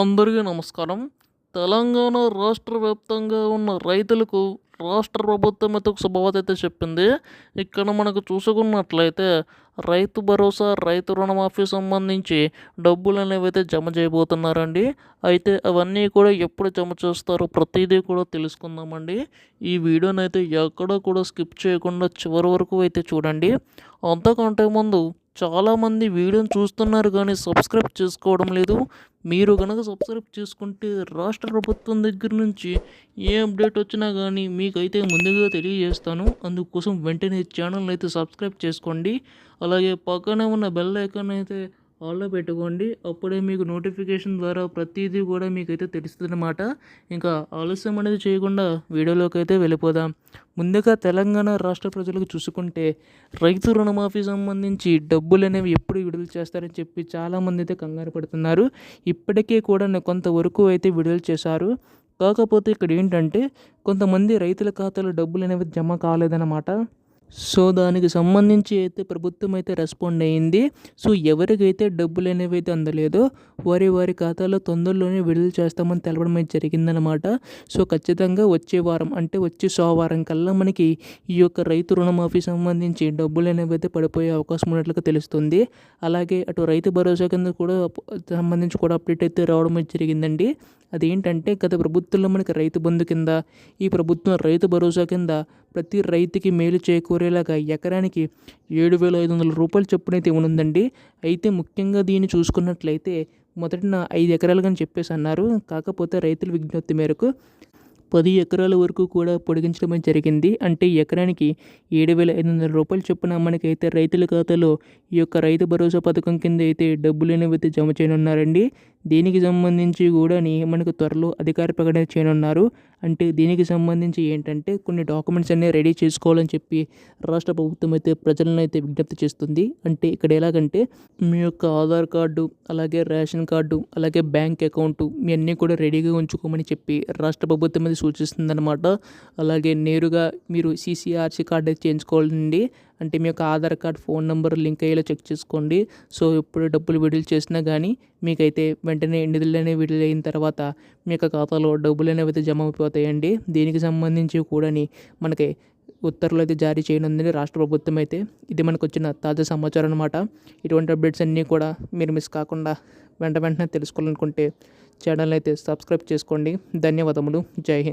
అందరికీ నమస్కారం. తెలంగాణ రాష్ట్ర వ్యాప్తంగా ఉన్న రైతులకు రాష్ట్ర ప్రభుత్వం అయితే ఒక శుభవార్త అయితే చెప్పింది. ఇక్కడ మనకు చూసుకున్నట్లయితే రైతు భరోసా రైతు రుణమాఫీ సంబంధించి డబ్బులు అనేవి అయితే జమ చేయబోతున్నారండి. అయితే అవన్నీ కూడా ఎప్పుడు జమ చేస్తారో ప్రతిదీ కూడా తెలుసుకుందామండి. ఈ వీడియోనైతే అయితే కూడా స్కిప్ చేయకుండా చివరి వరకు అయితే చూడండి. అంతకంటే ముందు చాలామంది వీడియోని చూస్తున్నారు కానీ సబ్స్క్రైబ్ చేసుకోవడం లేదు. మీరు కనుక సబ్స్క్రైబ్ చేసుకుంటే రాష్ట్ర ప్రభుత్వం దగ్గర నుంచి ఏ అప్డేట్ వచ్చినా కానీ మీకైతే ముందుగా తెలియజేస్తాను. అందుకోసం వెంటనే ఛానల్ అయితే సబ్స్క్రైబ్ చేసుకోండి. అలాగే పక్కనే ఉన్న బెల్ ఐకాన్ అయితే ఆల్లో పెట్టుకోండి. అప్పుడే మీకు నోటిఫికేషన్ ద్వారా ప్రతిదీ కూడా మీకైతే తెలుస్తుంది అనమాట ఇంకా ఆలస్యం అనేది చేయకుండా వీడియోలోకి అయితే వెళ్ళిపోదాం. ముందుగా తెలంగాణ రాష్ట్ర ప్రజలకు చూసుకుంటే రైతు రుణమాఫీ సంబంధించి డబ్బులు అనేవి ఎప్పుడు విడుదల చేస్తారని చెప్పి చాలామంది అయితే కంగారు పడుతున్నారు. ఇప్పటికే కూడా కొంతవరకు అయితే విడుదల చేశారు. కాకపోతే ఇక్కడ ఏంటంటే కొంతమంది రైతుల ఖాతాలో డబ్బులు అనేవి జమ కాలేదన్నమాట. సో దానికి సంబంధించి అయితే ప్రభుత్వం అయితే రెస్పాండ్ అయ్యింది సో ఎవరికైతే డబ్బులు అనేవి అయితే అందలేదో వారి వారి ఖాతాలో తొందరలోనే విడుదల చేస్తామని తెలపడం అయితే జరిగిందనమాట సో ఖచ్చితంగా వచ్చే వారం అంటే వచ్చే సోమవారం కల్లా మనకి ఈ యొక్క రైతు రుణమాఫీ సంబంధించి డబ్బులు అనేవి అయితే పడిపోయే అవకాశం ఉన్నట్లుగా తెలుస్తుంది. అలాగే అటు రైతు భరోసా కింద కూడా సంబంధించి కూడా అప్డేట్ అయితే రావడం అయితే జరిగిందండి. అదేంటంటే గత ప్రభుత్వంలో మనకి రైతు బంధు కింద ఈ ప్రభుత్వం రైతు భరోసా కింద ప్రతి రైతుకి మేలు చేకూరేలాగా ఎకరానికి ఏడు వేల ఐదు వందల రూపాయలు చొప్పునైతే ఉందండి అయితే ముఖ్యంగా దీన్ని చూసుకున్నట్లయితే మొదటిన ఐదు ఎకరాలు కానీ చెప్పేసి అన్నారు. కాకపోతే రైతుల విజ్ఞప్తి మేరకు పది ఎకరాల వరకు కూడా పొడిగించడం జరిగింది. అంటే ఎకరానికి ఏడు వేల ఐదు వందల రూపాయలు చొప్పున మనకైతే రైతుల ఖాతాలో ఈ యొక్క రైతు భరోసా పథకం కింద అయితే డబ్బులు అనేవి అయితే జమ చేయనున్నారండి. దీనికి సంబంధించి కూడా మనకు త్వరలో అధికార ప్రకటన చేయనున్నారు. అంటే దీనికి సంబంధించి ఏంటంటే కొన్ని డాక్యుమెంట్స్ అన్నీ రెడీ చేసుకోవాలని చెప్పి రాష్ట్ర ప్రభుత్వం అయితే ప్రజలను అయితే విజ్ఞప్తి చేస్తుంది. అంటే ఇక్కడ ఎలాగంటే మీ యొక్క ఆధార్ కార్డు అలాగే రేషన్ కార్డు అలాగే బ్యాంక్ అకౌంట్ మీ అన్నీ కూడా రెడీగా ఉంచుకోమని చెప్పి రాష్ట్ర ప్రభుత్వం అయితే సూచిస్తుందన్నమాట. అలాగే నేరుగా మీరు సీసీఆర్సీ కార్డు అయితే చేయించుకోవాలండి. అంటే మీ యొక్క Aadhaar card phone number link అయ్యేలా చెక్ చేసుకోండి. సో ఎప్పుడు డబ్బులు విడుదల చేసినా కానీ మీకైతే వెంటనే నిధులు అనేవి విడుదల అయిన తర్వాత మీ యొక్క ఖాతాలో డబ్బులు అనేవి అయితే జమ అయిపోతాయండి. దీనికి సంబంధించి కూడా మనకి ఉత్తర్వులు అయితే జారీ చేయనుందని రాష్ట్ర ప్రభుత్వం అయితే ఇది మనకు వచ్చిన తాజా సమాచారం అనమాట ఇటువంటి అప్డేట్స్ అన్నీ కూడా మీరు మిస్ కాకుండా వెంట వెంటనే తెలుసుకోవాలనుకుంటే ఛానల్ అయితే సబ్స్క్రైబ్ చేసుకోండి. ధన్యవాదములు. జై హింద్.